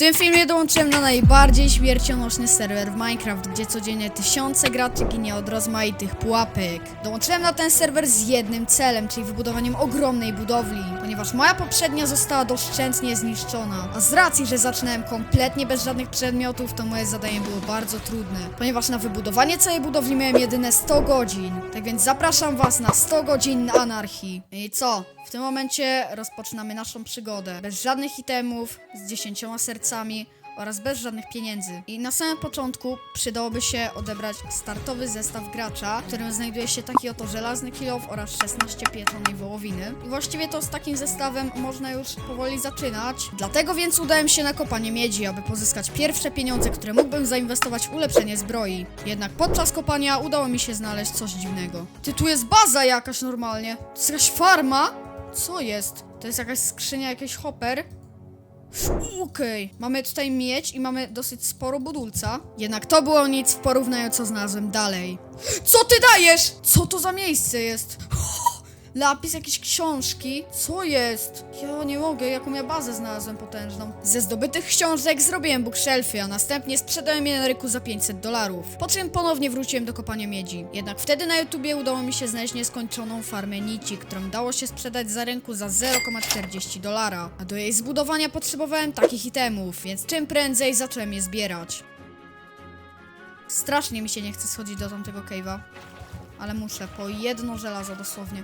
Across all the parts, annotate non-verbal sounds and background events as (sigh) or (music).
tym filmie dołączyłem na najbardziej śmiercionośny serwer w Minecraft, gdzie codziennie tysiące graczy ginie od rozmaitych pułapek. Dołączyłem na ten serwer z jednym celem, czyli wybudowaniem ogromnej budowli, ponieważ moja poprzednia została doszczętnie zniszczona. A z racji, że zaczynałem kompletnie bez żadnych przedmiotów, to moje zadanie było bardzo trudne, ponieważ na wybudowanie całej budowli miałem jedyne 100 godzin. Tak więc zapraszam was na 100 godzin anarchii. I co? W tym momencie rozpoczynamy naszą przygodę. Bez żadnych itemów, z 10 oraz bez żadnych pieniędzy. I na samym początku przydałoby się odebrać startowy zestaw gracza, w którym znajduje się taki oto żelazny kilof oraz 16 pieczonej wołowiny. I właściwie to z takim zestawem można już powoli zaczynać. Dlatego więc udałem się na kopanie miedzi, aby pozyskać pierwsze pieniądze, które mógłbym zainwestować w ulepszenie zbroi. Jednak podczas kopania udało mi się znaleźć coś dziwnego. Ty, tu jest baza jakaś normalnie. To jest jakaś farma? Co jest? To jest jakaś skrzynia, jakiś hopper? Okej, mamy tutaj miedź i mamy dosyć sporo budulca. Jednak to było nic w porównaniu co znalazłem dalej. Co ty dajesz? Co to za miejsce jest? (laughs) Lapis, jakieś książki. Co jest? Ja nie mogę, jaką ja bazę znalazłem potężną. Ze zdobytych książek zrobiłem bookshelfy, a następnie sprzedałem je na rynku za 500 dolarów. Po czym ponownie wróciłem do kopania miedzi. Jednak wtedy na YouTubie udało mi się znaleźć nieskończoną farmę nici, którą dało się sprzedać za rynku za 0,40 dolara. A do jej zbudowania potrzebowałem takich itemów, więc czym prędzej zacząłem je zbierać. Strasznie mi się nie chce schodzić do tamtego cave'a. Ale muszę, po jedno żelazo dosłownie.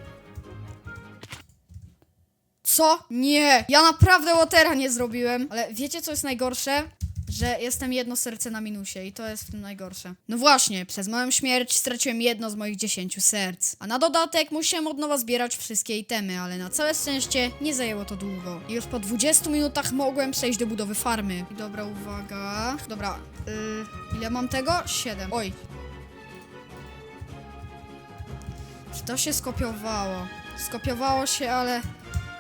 Co? Nie! Ja naprawdę Watera nie zrobiłem. Ale wiecie, co jest najgorsze? Że jestem jedno serce na minusie i to jest w tym najgorsze. No właśnie, przez moją śmierć straciłem jedno z moich dziesięciu serc. A na dodatek musiałem od nowa zbierać wszystkie itemy, ale na całe szczęście nie zajęło to długo. I już po 20 minutach mogłem przejść do budowy farmy. Dobra, uwaga. Dobra, yy, ile mam tego? 7. Oj. Czy to się skopiowało? Skopiowało się, ale...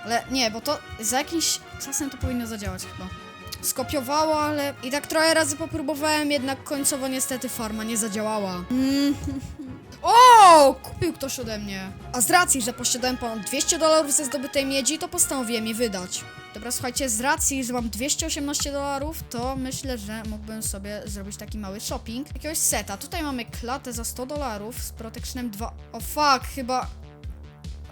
Ale nie, bo to za jakimś czasem to powinno zadziałać chyba. Skopiowało, ale i tak trochę razy popróbowałem, jednak końcowo niestety farma nie zadziałała. Mm. (laughs) O! Kupił ktoś ode mnie. A z racji, że posiadałem ponad 200 dolarów ze zdobytej miedzi, to postanowiłem je wydać. Dobra, słuchajcie, z racji, że mam 218 dolarów, to myślę, że mógłbym sobie zrobić taki mały shopping. Jakiegoś seta. Tutaj mamy klatę za 100 dolarów z protectionem 2. O fuck, chyba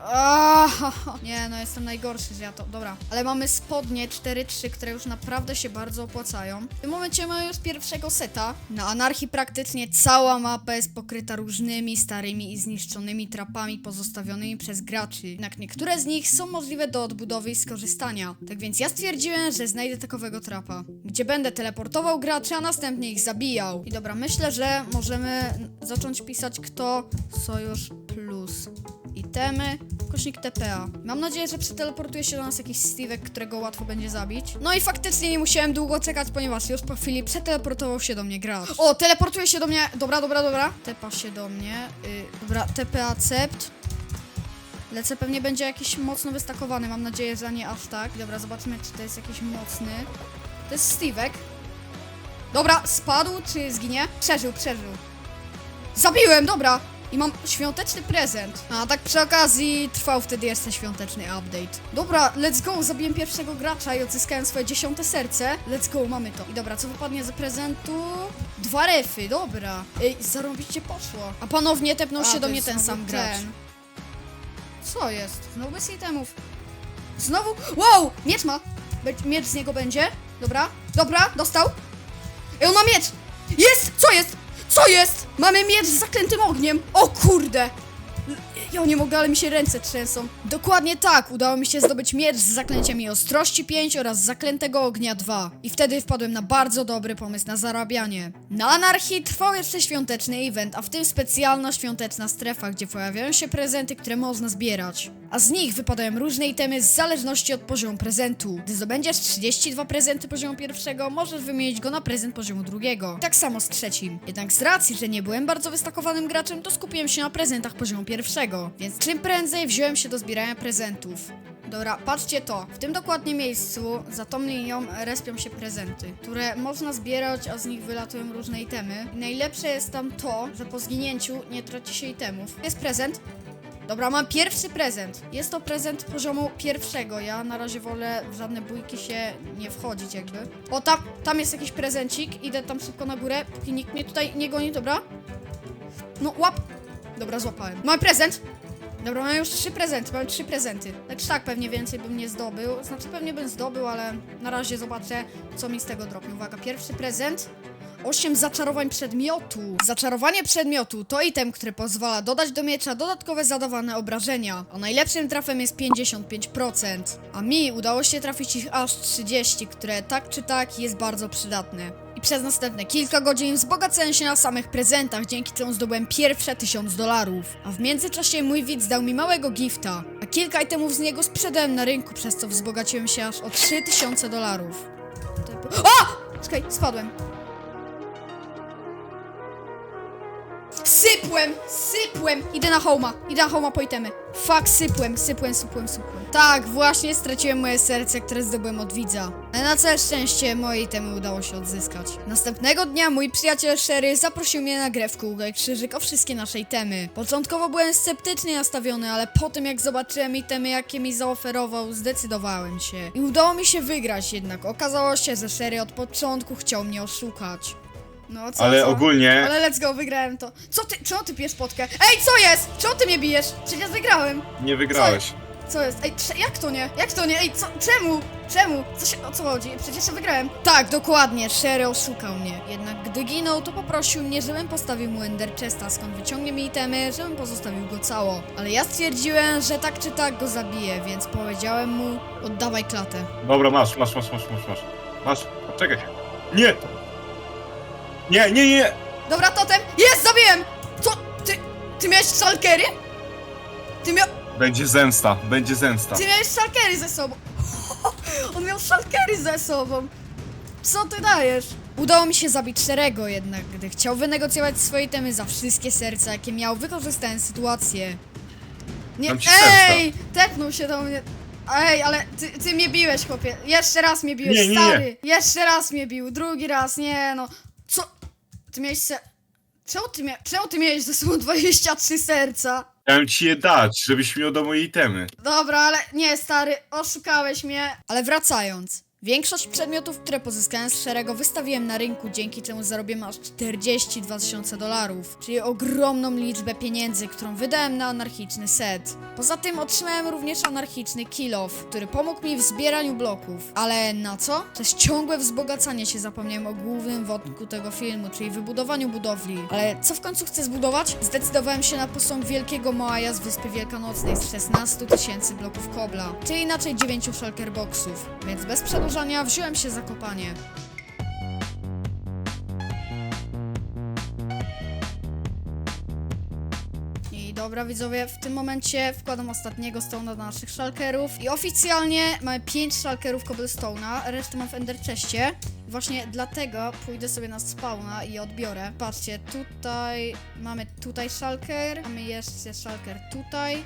Aaaa, (laughs) nie, no jestem najgorszy, że ja to. Dobra, ale mamy spodnie 4-3, które już naprawdę się bardzo opłacają. W tym momencie mamy już pierwszego seta. Na anarchii praktycznie cała mapa jest pokryta różnymi starymi i zniszczonymi trapami pozostawionymi przez graczy. Jednak niektóre z nich są możliwe do odbudowy i skorzystania. Tak więc ja stwierdziłem, że znajdę takowego trapa, gdzie będę teleportował graczy, a następnie ich zabijał. I dobra, myślę, że możemy zacząć pisać kto sojusz plus itemy, kośnik TPA. Mam nadzieję, że przeteleportuje się do nas jakiś Steve'ek, którego łatwo będzie zabić. No i faktycznie nie musiałem długo czekać, ponieważ już po chwili przeteleportował się do mnie gracz. O, teleportuje się do mnie. Dobra, dobra, dobra. Tepa się do mnie. Y, dobra, TPA accept. Lecę pewnie będzie jakiś mocno wystakowany, mam nadzieję, że nie aż tak. Dobra, zobaczmy, czy to jest jakiś mocny. To jest Steve'ek. Dobra, spadł, czy zginie? Przeżył, przeżył. Zabiłem, dobra! I mam świąteczny prezent. A tak przy okazji trwał wtedy jeszcze świąteczny update. Dobra, let's go, zabiłem pierwszego gracza i odzyskałem swoje dziesiąte serce. Let's go, mamy to. I dobra, co wypadnie z prezentu? Dwa refy, dobra. Ej, zarobicie poszło. A ponownie tepnął A, się do mnie ten sam gracz. ten. Co jest? Znowu bez itemów. Znowu? Wow! Miecz ma! Be- miecz z niego będzie. Dobra, dobra, dostał. Ej, on ma miecz! Jest! Co jest? Co jest? Mamy miecz z zaklętym ogniem! O kurde! Ja nie mogę, ale mi się ręce trzęsą. Dokładnie tak, udało mi się zdobyć miecz z zaklęciami ostrości 5 oraz zaklętego ognia 2. I wtedy wpadłem na bardzo dobry pomysł na zarabianie. Na anarchii trwał jeszcze świąteczny event, a w tym specjalna świąteczna strefa, gdzie pojawiają się prezenty, które można zbierać. A z nich wypadają różne itemy w zależności od poziomu prezentu. Gdy zdobędziesz 32 prezenty poziomu pierwszego, możesz wymienić go na prezent poziomu drugiego. Tak samo z trzecim. Jednak z racji, że nie byłem bardzo wystakowanym graczem, to skupiłem się na prezentach poziomu pierwszego. Więc czym prędzej wziąłem się do zbierania prezentów. Dobra, patrzcie to. W tym dokładnie miejscu, za tą linią, respią się prezenty, które można zbierać, a z nich wylatują różne itemy. I najlepsze jest tam to, że po zginięciu nie traci się itemów. Jest prezent. Dobra, mam pierwszy prezent. Jest to prezent poziomu pierwszego. Ja na razie wolę w żadne bójki się nie wchodzić jakby. O, tam, tam jest jakiś prezencik. Idę tam szybko na górę, póki nikt mnie tutaj nie goni, dobra? No, łap. Dobra, złapałem. Mam prezent. Dobra, mam już trzy prezenty, mam trzy prezenty. Tak czy tak, pewnie więcej bym nie zdobył. Znaczy, pewnie bym zdobył, ale na razie zobaczę, co mi z tego dropnie. Uwaga, pierwszy prezent. 8 zaczarowań przedmiotu. Zaczarowanie przedmiotu to item, który pozwala dodać do miecza dodatkowe zadawane obrażenia, a najlepszym trafem jest 55%. A mi udało się trafić ich aż 30, które tak czy tak jest bardzo przydatne. Przez następne kilka godzin wzbogacałem się na samych prezentach, dzięki czemu zdobyłem pierwsze 1000 dolarów. A w międzyczasie mój widz dał mi małego gifta, a kilka itemów z niego sprzedałem na rynku, przez co wzbogaciłem się aż o 3000 dolarów. O! Czekaj, spadłem. Sypłem, sypłem. Idę na homa, idę na homa po itemy. Fuck, sypłem, sypłem, sypłem, sypłem. Tak, właśnie straciłem moje serce, które zdobyłem od widza. Ale na całe szczęście moje itemy udało się odzyskać. Następnego dnia mój przyjaciel Sherry zaprosił mnie na grę w kółko i krzyżyk o wszystkie nasze itemy. Początkowo byłem sceptycznie nastawiony, ale po tym jak zobaczyłem itemy, jakie mi zaoferował, zdecydowałem się. I udało mi się wygrać jednak. Okazało się, że Sherry od początku chciał mnie oszukać. No co, Ale co? ogólnie, Ale let's go, wygrałem to. Co ty, czemu ty pijesz potkę? Ej, co jest? Czemu ty mnie bijesz? Przecież wygrałem. nie wygrałeś. Co jest? Ej, jak to nie? Jak to nie? Ej, co? Czemu? Czemu? Co się, o co chodzi? Przecież ja wygrałem. Tak, dokładnie, Sherry oszukał mnie. Jednak gdy ginął, to poprosił mnie, żebym postawił mu Ender Chesta, skąd wyciągnie mi itemy, żebym pozostawił go cało. Ale ja stwierdziłem, że tak czy tak go zabiję, więc powiedziałem mu, oddawaj klatę. Dobra, masz, masz, masz, masz, masz, masz. Masz, czekaj. Nie! Nie, nie, nie! Dobra, totem! Jest, zabiłem! Co? Ty, ty miałeś szalkery? Ty miał... Będzie zemsta, będzie zemsta. Ty miałeś szalkery ze sobą. (laughs) On miał szalkery ze sobą. Co ty dajesz? Udało mi się zabić Szerego jednak, gdy chciał wynegocjować swoje temy za wszystkie serca, jakie miał, wykorzystałem sytuację. Nie, Dam ci ej! Tepnął się do mnie. Ej, ale ty, ty mnie biłeś, chłopie. Jeszcze raz mnie biłeś, Nie, nie, nie. stary. Jeszcze raz mnie bił, drugi raz, nie no. Co? Ty miałeś se... Czemu ty, mia... Czemu ty miałeś ze sobą 23 serca? Chciałem ci je dać, żebyś miał do mojej itemy. Dobra, ale nie, stary, oszukałeś mnie. Ale wracając. Większość przedmiotów, które pozyskałem z szeregu, wystawiłem na rynku, dzięki czemu zarobiłem aż 42 tysiące dolarów, czyli ogromną liczbę pieniędzy, którą wydałem na anarchiczny set. Poza tym otrzymałem również anarchiczny kill który pomógł mi w zbieraniu bloków. Ale na co? Przez ciągłe wzbogacanie się zapomniałem o głównym wątku tego filmu, czyli wybudowaniu budowli. Ale co w końcu chcę zbudować? Zdecydowałem się na posąg Wielkiego Moaja z Wyspy Wielkanocnej z 16 tysięcy bloków kobla, czyli inaczej 9 shulker boxów. Więc bez przedłużania wziąłem się za kopanie. I dobra widzowie, w tym momencie wkładam ostatniego stone'a do naszych shulkerów i oficjalnie mamy 5 shulkerów cobblestone'a, resztę mam w ender chestie. Właśnie dlatego pójdę sobie na spawna i odbiorę. Patrzcie, tutaj mamy tutaj shulker, mamy jeszcze shulker tutaj.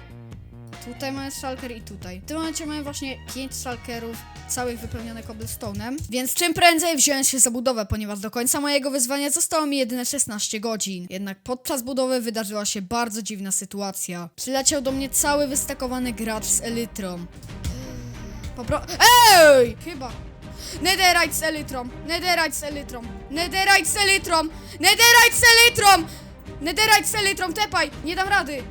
Tutaj mamy shulker i tutaj. W tym momencie mamy właśnie 5 shulkerów całych wypełnionych cobblestone'em, więc czym prędzej wziąłem się za budowę, ponieważ do końca mojego wyzwania zostało mi jedyne 16 godzin. Jednak podczas budowy wydarzyła się bardzo dziwna sytuacja. Przyleciał do mnie cały wystakowany gracz z Elytrą. Popro... EJ! Chyba. Netherite z Elytrą, Netherite z Elytrą, Netherite z Elytrą, Netherite z Elytrą! Netherite z Elytrą, tepaj! Nie dam rady! Y,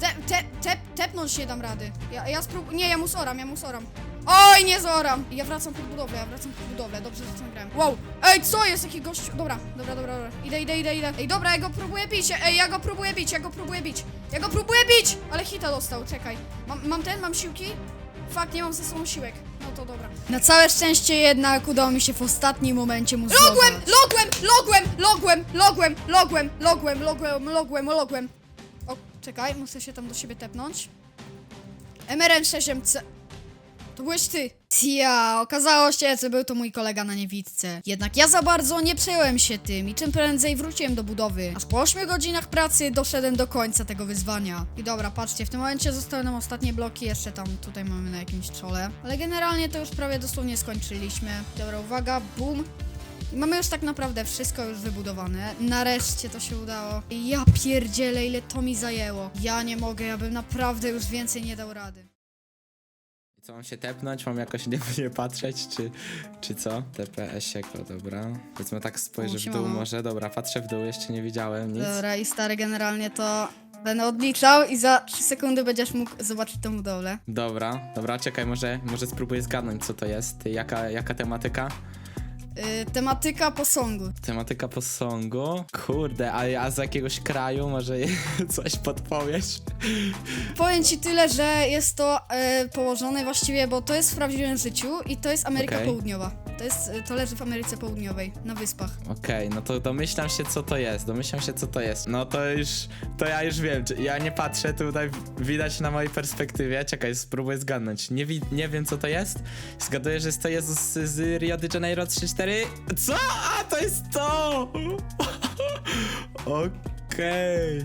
Te, te, te, tepnąć nie dam rady. Ja, ja sprób... Nie, ja mu zoram, ja mu zoram. Oj, nie zoram! Ja wracam pod budowlę, ja wracam pod budowlę, dobrze, że tam grałem. Wow! Ej, co jest? Jaki gościu? Dobra, dobra, dobra, dobra. Idę, idę, idę, idę. Ej, dobra, ja go próbuję bić, ej, ja go próbuję bić, ja go próbuję bić. Ja go próbuję bić! Ale hita dostał, czekaj. Mam, mam ten, mam siłki? Fakt, nie mam ze sobą siłek. No to dobra. Na całe szczęście jednak udało mi się w ostatnim momencie mu Logłem! Logłem! Logłem! Logłem! Logłem! Logłem! Logłem! Logłem! Logłem! Logłem! O, czekaj, muszę się tam do siebie tepnąć. MRN 6MC. To byłeś ty. Ja, okazało się, że był to mój kolega na niewidce. Jednak ja za bardzo nie przejąłem się tym i czym prędzej wróciłem do budowy. Aż po 8 godzinach pracy doszedłem do końca tego wyzwania. I dobra, patrzcie, w tym momencie zostały nam ostatnie bloki, jeszcze tam tutaj mamy na jakimś czole. Ale generalnie to już prawie dosłownie skończyliśmy. Dobra, uwaga, boom. I mamy już tak naprawdę wszystko już wybudowane. Nareszcie to się udało. Ja pierdzielę, ile to mi zajęło. Ja nie mogę, ja bym naprawdę już więcej nie dał rady. Co, mam się tepnąć? Mam jakoś nie, (laughs) nie patrzeć, czy, czy co? TPS-iek, o dobra. Powiedzmy tak spojrzę w dół siemano. może. Dobra, patrzę w dół, jeszcze nie widziałem nic. Dobra, i stary generalnie to będę odliczał i za 3 sekundy będziesz mógł zobaczyć tą budowlę. Dobra, dobra, czekaj, może, może spróbuję zgadnąć, co to jest. Jaka, jaka tematyka? Yy, tematyka posągu. Tematyka posągu? Kurde, a, z jakiegoś kraju może (laughs) coś podpowiesz? Powiem ci tyle, że jest to e, położone właściwie, bo to jest w prawdziwym życiu i to jest Ameryka Okej. Południowa. To jest, e, to leży w Ameryce Południowej, na wyspach. Okej, no to domyślam się, co to jest. Domyślam się, co to jest. No to już, to ja już wiem. czy- Ja nie patrzę, tutaj widać na mojej perspektywie. Czekaj, spróbuję zgadnąć. Nie, wi- nie wiem, co to jest. Zgaduję, że jest to Jezus z Rio de Janeiro 3-4. Co? A, to jest to! (laughs) Okej.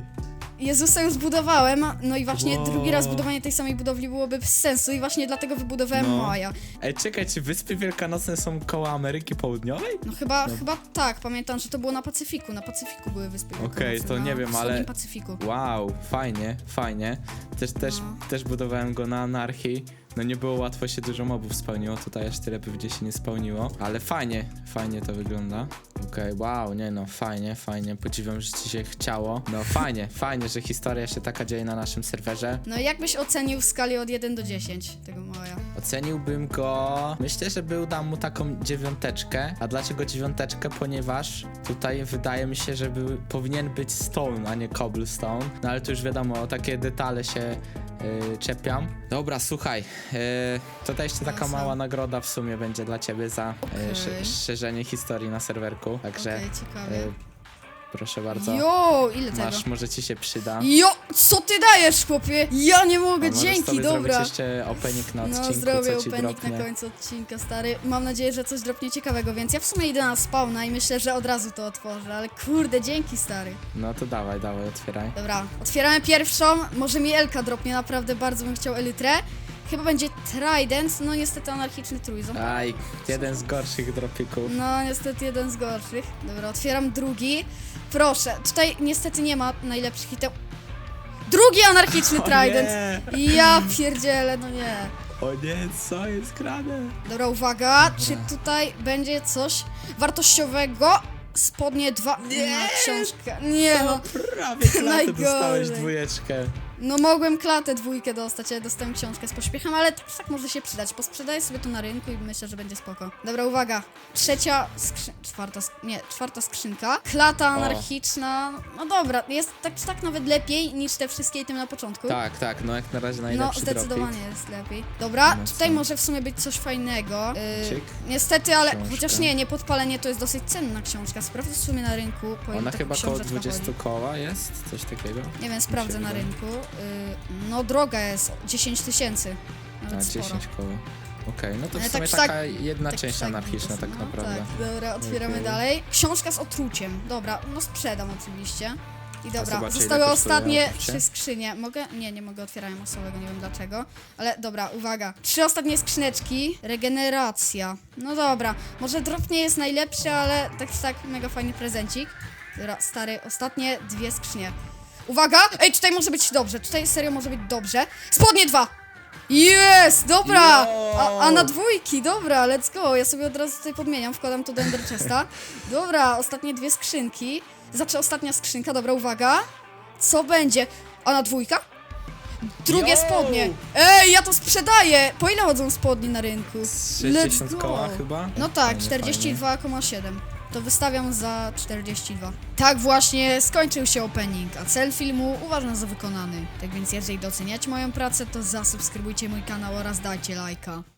Jezusa już zbudowałem, no i właśnie Wow. drugi raz budowanie tej samej budowli byłoby bez sensu i właśnie dlatego wybudowałem No. Maja. Ej, czekaj, czy Wyspy Wielkanocne są koło Ameryki Południowej? No chyba, chyba tak, pamiętam, że to było na Pacyfiku, na Pacyfiku były wyspy Okej, Wielkanocne, to na nie wiem, ale- Pacyfiku. Wow, fajnie, fajnie. Też, też, No. też budowałem go na anarchii. No nie było łatwo się dużo mobów spełniło, tutaj aż tyle pewnie się nie spełniło. Ale fajnie, fajnie to wygląda. Okej, wow, nie no, fajnie, fajnie. Podziwiam, że ci się chciało. No fajnie, fajnie, że historia się taka dzieje na naszym serwerze. No jak byś ocenił w skali od 1 do 10 tego Maja? Oceniłbym go. Myślę, że był dam mu taką dziewiąteczkę. A dlaczego dziewiąteczkę? Ponieważ tutaj wydaje mi się, że był, powinien być stone, a nie cobblestone. No ale tu już wiadomo, takie detale się yy, czepiam. Dobra, słuchaj. Yy, tutaj jeszcze taka mała nagroda w sumie będzie dla ciebie za yy, Okej. szerzenie historii na serwerku. Także Okej, ciekawie. Proszę bardzo. Jo, ile tego? Masz, może ci się przyda. Jo, co ty dajesz, chłopie? Ja nie mogę, możesz dzięki, sobie dobra. zrobić jeszcze opening na No, odcinku, zrobię co ci opening dropnie. na końcu odcinka, stary. Mam nadzieję, że coś dropnie ciekawego, więc ja w sumie idę na spawna i myślę, że od razu to otworzę, ale kurde, dzięki, stary. No to dawaj, dawaj, otwieraj. Dobra, otwieramy pierwszą. Może mi Elka dropnie, naprawdę bardzo bym chciał Elytrę. Chyba będzie Trident, no niestety anarchiczny trójząb. Aj, jeden z gorszych dropików. No, niestety jeden z gorszych. Dobra, otwieram drugi. Proszę, tutaj niestety nie ma najlepszych item. Drugi anarchiczny (laughs) Trident! Ja pierdzielę, no nie. o nie, co jest grane? Dobra, uwaga, czy tutaj będzie coś wartościowego? Spodnie dwa Nie! na książkę. Nie no, Prawie (laughs) Najgorzej. dostałeś dwójeczkę. No mogłem klatę dwójkę dostać, ale dostałem książkę z pośpiechem, ale też tak może się przydać. Posprzedaję sobie to na rynku i myślę, że będzie spoko. Dobra, uwaga. Trzecia skrzynka, czwarta, sk- nie, czwarta skrzynka. Klata anarchiczna. No dobra, jest tak czy tak nawet lepiej niż te wszystkie itemy na początku. Tak, tak, no jak na razie No, najlepszy zdecydowanie dropik. jest lepiej. Dobra, No tutaj co? może w sumie być coś fajnego. Yy, Czyk. niestety, ale Książka. chociaż nie, nie podpalenie to jest dosyć cenna książka. Sprawdzę w sumie na rynku. po ile Ona taka chyba koło książeczka 20 chodzi. koła jest, coś takiego. Nie wiem, sprawdzę na wydaje. rynku. Yy, no droga jest 10 tysięcy. A, Nawet sporo. 10 koło. Okej, no to w Ale sumie tak czy taka tak- jedna tak część tak anarchiczna będzie, tak no, naprawdę. Tak, dobra, otwieramy Okej. dalej. Książka z otruciem. Dobra, no sprzedam oczywiście. I dobra, zobaczę, ile zostały kosztuje ostatnie otrucie. trzy skrzynie. Mogę? Nie, nie mogę otwierać masowego, nie wiem dlaczego. Ale dobra, uwaga. Trzy ostatnie skrzyneczki. Regeneracja. No dobra, może drop nie jest najlepszy, ale tak czy tak mega fajny prezencik. Dobra, stary, ostatnie dwie skrzynie. Uwaga! Ej, tutaj może być dobrze, tutaj serio może być dobrze. Spodnie dwa! Jest! Dobra! A, a na dwójki, dobra, let's go. Ja sobie od razu tutaj podmieniam, wkładam to do Ender Chesta. Dobra, ostatnie dwie skrzynki. Znaczy ostatnia skrzynka, dobra, uwaga. Co będzie? A na dwójka? Drugie Yo! spodnie. Ej, ja to sprzedaję! Po ile chodzą spodnie na rynku? Z Let's 60 go. koła chyba? No tak, Fajnie, 42,7. To wystawiam za 42. Tak właśnie skończył się opening, a cel filmu uważam za wykonany. Tak więc jeżeli doceniacie moją pracę, to zasubskrybujcie mój kanał oraz dajcie lajka.